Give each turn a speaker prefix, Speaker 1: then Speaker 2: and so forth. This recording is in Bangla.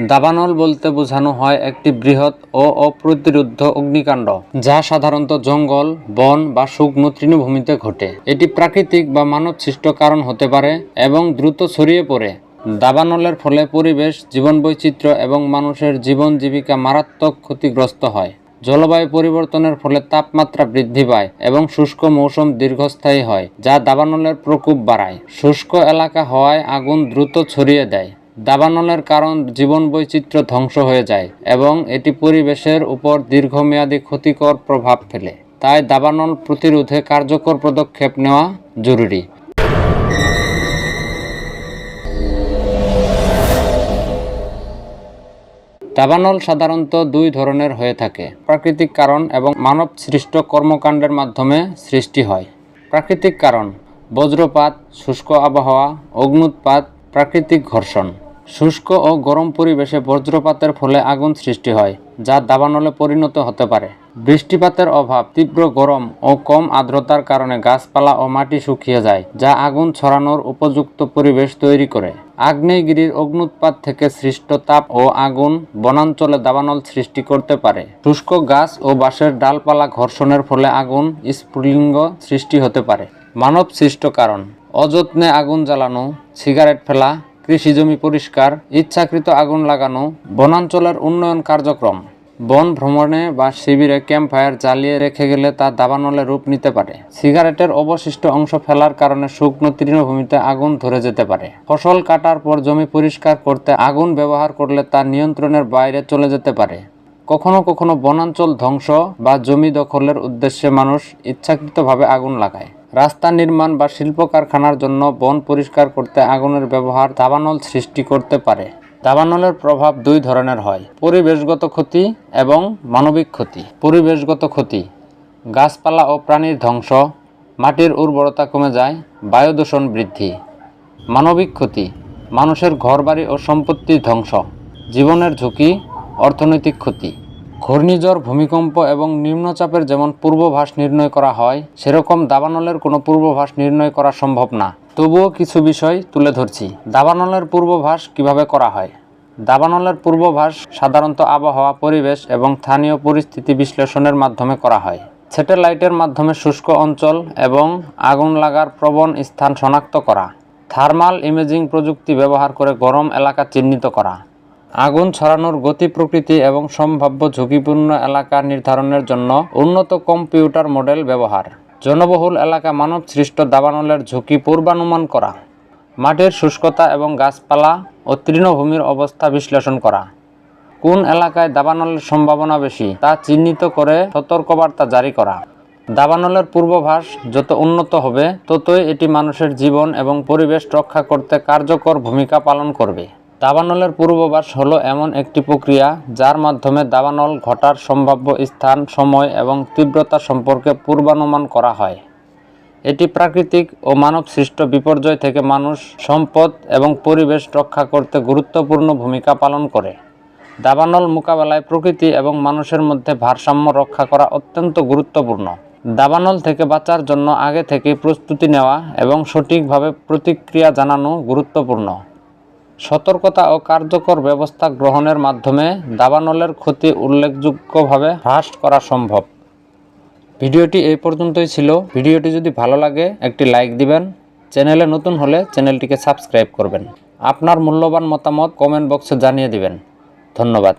Speaker 1: দাবানল বলতে বোঝানো হয় একটি বৃহৎ ও অপ্রতিরোধ্য অগ্নিকাণ্ড, যা সাধারণত জঙ্গল, বন বা শুকনো তৃণভূমিতে ঘটে। এটি প্রাকৃতিক বা মানব সৃষ্ট কারণ হতে পারে এবং দ্রুত ছড়িয়ে পড়ে। দাবানলের ফলে পরিবেশ, জীবনবৈচিত্র্য এবং মানুষের জীবন জীবিকা মারাত্মক ক্ষতিগ্রস্ত হয়। জলবায়ু পরিবর্তনের ফলে তাপমাত্রা বৃদ্ধি পায় এবং শুষ্ক মৌসুম দীর্ঘস্থায়ী হয়, যা দাবানলের প্রকোপ বাড়ায়। শুষ্ক এলাকা হওয়ায় আগুন দ্রুত ছড়িয়ে দেয়। দাবানলের কারণ জীবন বৈচিত্র্য ধ্বংস হয়ে যায় এবং এটি পরিবেশের উপর দীর্ঘমেয়াদী ক্ষতিকর প্রভাব ফেলে। তাই দাবানল প্রতিরোধে কার্যকর পদক্ষেপ নেওয়া জরুরি। দাবানল সাধারণত দুই ধরনের হয়ে থাকে, প্রাকৃতিক কারণ এবং মানব সৃষ্ট কর্মকাণ্ডের মাধ্যমে সৃষ্টি হয়। প্রাকৃতিক কারণ, বজ্রপাত, শুষ্ক আবহাওয়া অগ্নুৎপাত প্রাকৃতিক ঘর্ষণ। শুষ্ক ও গরম পরিবেশে বজ্রপাতের ফলে আগুন সৃষ্টি হয়, যা দাবানলে পরিণত হতে পারে। বৃষ্টিপাতের অভাব, তীব্র গরম ও কম আর্দ্রতার কারণে গাছপালা ও মাটি শুকিয়ে যায়, যা আগুন ছড়ানোর উপযুক্ত পরিবেশ তৈরি করে। আগ্নেয়গিরির অগ্নুৎপাত থেকে সৃষ্ট তাপ ও আগুন বনাঞ্চলে দাবানল সৃষ্টি করতে পারে। শুষ্ক গাছ ও বাঁশের ডালপালা ঘর্ষণের ফলে আগুন স্ফুলিঙ্গ সৃষ্টি হতে পারে। মানব সৃষ্ট কারণ, অযত্নে আগুন জ্বালানো, সিগারেট ফেলা কৃষিজমি পরিষ্কার, ইচ্ছাকৃত আগুন লাগানো, বনাঞ্চলের উন্নয়ন কার্যক্রম। বন ভ্রমণে বা শিবিরে ক্যাম্প ফায়ার জ্বালিয়ে রেখে গেলে তা দাবানলে রূপ নিতে পারে। সিগারেটের অবশিষ্ট অংশ ফেলার কারণে শুকনো তৃণভূমিতে আগুন ধরে যেতে পারে। ফসল কাটার পর জমি পরিষ্কার করতে আগুন ব্যবহার করলে তা নিয়ন্ত্রণের বাইরে চলে যেতে পারে। কখনো কখনো বনাঞ্চল ধ্বংস বা জমি দখলের উদ্দেশ্যে মানুষ ইচ্ছাকৃতভাবে আগুন লাগায়। রাস্তা নির্মাণ বা শিল্প কারখানার জন্য বন পরিষ্কার করতে আগুনের ব্যবহার দাবানল সৃষ্টি করতে পারে। দাবানলের প্রভাব দুই ধরনের হয়, পরিবেশগত ক্ষতি এবং মানবিক ক্ষতি। পরিবেশগত ক্ষতি, গাছপালা ও প্রাণীর ধ্বংস, মাটির উর্বরতা কমে যায় বায়ু দূষণ বৃদ্ধি। মানবিক ক্ষতি, মানুষের ঘরবাড়ি ও সম্পত্তির ধ্বংস, জীবনের ঝুঁকি, অর্থনৈতিক ক্ষতি। ঘূর্ণিঝড়, ভূমিকম্প এবং নিম্নচাপের যেমন পূর্বাভাস নির্ণয় করা হয়, সেরকম দাবানলের কোনো পূর্বভাস নির্ণয় করা সম্ভব না। তবুও কিছু বিষয় তুলে ধরছি। দাবানলের পূর্বাভাস কীভাবে করা হয়? দাবানলের পূর্বাভাস সাধারণত আবহাওয়া, পরিবেশ এবং স্থানীয় পরিস্থিতি বিশ্লেষণের মাধ্যমে করা হয়। স্যাটেলাইটের মাধ্যমে শুষ্ক অঞ্চল এবং আগুন লাগার প্রবণ স্থান শনাক্ত করা। থার্মাল ইমেজিং প্রযুক্তি ব্যবহার করে গরম এলাকা চিহ্নিত করা। আগুন ছড়ানোর গতি, প্রকৃতি এবং সম্ভাব্য ঝুঁকিপূর্ণ এলাকা নির্ধারণের জন্য উন্নত কম্পিউটার মডেল ব্যবহার। জনবহুল এলাকা মানব সৃষ্ট দাবানলের ঝুঁকি পূর্বানুমান করা, মাটির শুষ্কতা এবং গাছপালা ও তৃণভূমির অবস্থা বিশ্লেষণ করা। কোন এলাকায় দাবানলের সম্ভাবনা বেশি তা চিহ্নিত করে সতর্কবার্তা জারি করা। দাবানলের পূর্বাভাস, যত উন্নত হবে, ততই এটি মানুষের জীবন এবং পরিবেশ রক্ষা করতে কার্যকর ভূমিকা পালন করবে। দাবানলের পূর্বাভাস হলো এমন একটি প্রক্রিয়া যার মাধ্যমে দাবানল ঘটার সম্ভাব্য স্থান, সময় এবং তীব্রতা সম্পর্কে পূর্বানুমান করা হয়। এটি প্রাকৃতিক ও মানব সৃষ্ট বিপর্যয় থেকে মানুষ সম্পদ এবং পরিবেশ রক্ষা করতে গুরুত্বপূর্ণ ভূমিকা পালন করে। দাবানল মোকাবেলায় প্রকৃতি এবং মানুষের মধ্যে ভারসাম্য রক্ষা করা অত্যন্ত গুরুত্বপূর্ণ। দাবানল থেকে বাঁচার জন্য আগে থেকে প্রস্তুতি নেওয়া এবং সঠিকভাবে প্রতিক্রিয়া জানানো গুরুত্বপূর্ণ। সতর্কতা ও কার্যকর ব্যবস্থা গ্রহণের মাধ্যমে দাবানলের ক্ষতি উল্লেখযোগ্যভাবে হ্রাস করা সম্ভব। ভিডিওটি এই পর্যন্তই ছিল। ভিডিওটি যদি ভালো লাগে, একটি লাইক দিবেন। চ্যানেলে নতুন হলে চ্যানেলটিকে সাবস্ক্রাইব করবেন। আপনার মূল্যবান মতামত কমেন্ট বক্সে জানিয়ে দিবেন। ধন্যবাদ।